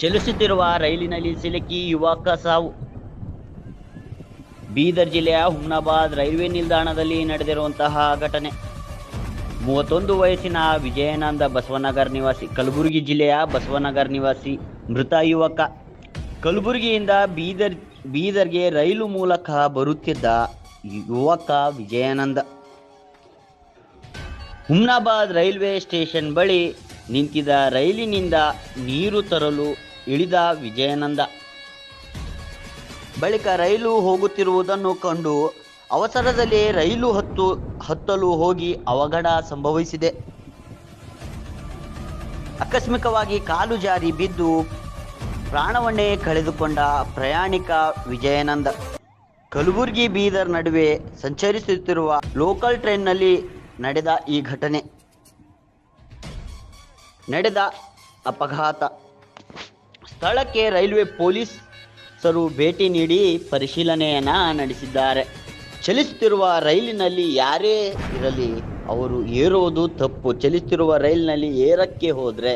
ಚಲಿಸುತ್ತಿರುವ ರೈಲಿನಲ್ಲಿ ಸಿಲುಕಿ ಯುವಕ ಸಾವು. ಬೀದರ್ ಜಿಲ್ಲೆಯ ಹುಮ್ನಾಬಾದ್ ರೈಲ್ವೆ ನಿಲ್ದಾಣದಲ್ಲಿ ನಡೆದಿರುವಂತಹ ಘಟನೆ. ಮೂವತ್ತೊಂದು ವಯಸ್ಸಿನ ವಿಜಯಾನಂದ ಬಸವನಗರ್ ನಿವಾಸಿ, ಕಲಬುರಗಿ ಜಿಲ್ಲೆಯ ಬಸವನಗರ್ ನಿವಾಸಿ ಮೃತ ಯುವಕ. ಕಲಬುರಗಿಯಿಂದ ಬೀದರ್, ಬೀದರ್ಗೆ ರೈಲು ಮೂಲಕ ಬರುತ್ತಿದ್ದ ಯುವಕ ವಿಜಯಾನಂದ. ಹುಮ್ನಾಬಾದ್ ರೈಲ್ವೆ ಸ್ಟೇಷನ್ ಬಳಿ ನಿಂತಿದ್ದ ರೈಲಿನಿಂದ ನೀರು ತರಲು ಇಳಿದ ವಿಜಯನಂದ. ಬಳಿಕ ರೈಲು ಹೋಗುತ್ತಿರುವುದನ್ನು ಕಂಡು ಅವಸರದಲ್ಲಿ ರೈಲು ಹತ್ತು, ಹತ್ತಲು ಹೋಗಿ ಅವಘಡ ಸಂಭವಿಸಿದೆ. ಆಕಸ್ಮಿಕವಾಗಿ ಕಾಲು ಜಾರಿ ಬಿದ್ದು ಪ್ರಾಣವನ್ನೇ ಕಳೆದುಕೊಂಡ ಪ್ರಯಾಣಿಕ ವಿಜಯನಂದ. ಕಲಬುರಗಿ ಬೀದರ್ ನಡುವೆ ಸಂಚರಿಸುತ್ತಿರುವ ಲೋಕಲ್ ಟ್ರೈನ್ನಲ್ಲಿ ನಡೆದ ಈ ಘಟನೆ. ನಡೆದ ಅಪಘಾತ. ಸ್ಥಳಕ್ಕೆ ರೈಲ್ವೆ ಪೊಲೀಸರು ಭೇಟಿ ನೀಡಿ ಪರಿಶೀಲನೆಯನ್ನ ನಡೆಸಿದ್ದಾರೆ. ಚಲಿಸುತ್ತಿರುವ ರೈಲಿನಲ್ಲಿ ಯಾರೇ ಇರಲಿ ಅವರು ಏರುವುದು ತಪ್ಪು. ಚಲಿಸುತ್ತಿರುವ ರೈಲಿನಲ್ಲಿ ಏರಕ್ಕೆ ಹೋದರೆ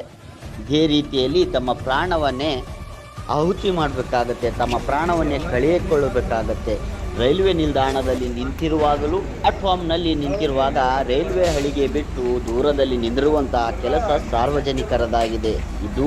ಇದೇ ರೀತಿಯಲ್ಲಿ ತಮ್ಮ ಪ್ರಾಣವನ್ನೇ ಆಹುತಿ ಮಾಡಬೇಕಾಗತ್ತೆ, ತಮ್ಮ ಪ್ರಾಣವನ್ನೇ ಕಳೆಯಿಕೊಳ್ಳಬೇಕಾಗತ್ತೆ ರೈಲ್ವೆ ನಿಲ್ದಾಣದಲ್ಲಿ ನಿಂತಿರುವಾಗಲೂ ಪ್ಲಾಟ್ಫಾರ್ಮ್ನಲ್ಲಿ ನಿಂತಿರುವಾಗ ರೈಲ್ವೆ ಹಳಿಗೆ ಬಿಟ್ಟು ದೂರದಲ್ಲಿ ನಿಂದಿರುವಂತಹ ಕೆಲಸ ಸಾರ್ವಜನಿಕರದಾಗಿದೆ. ಇದು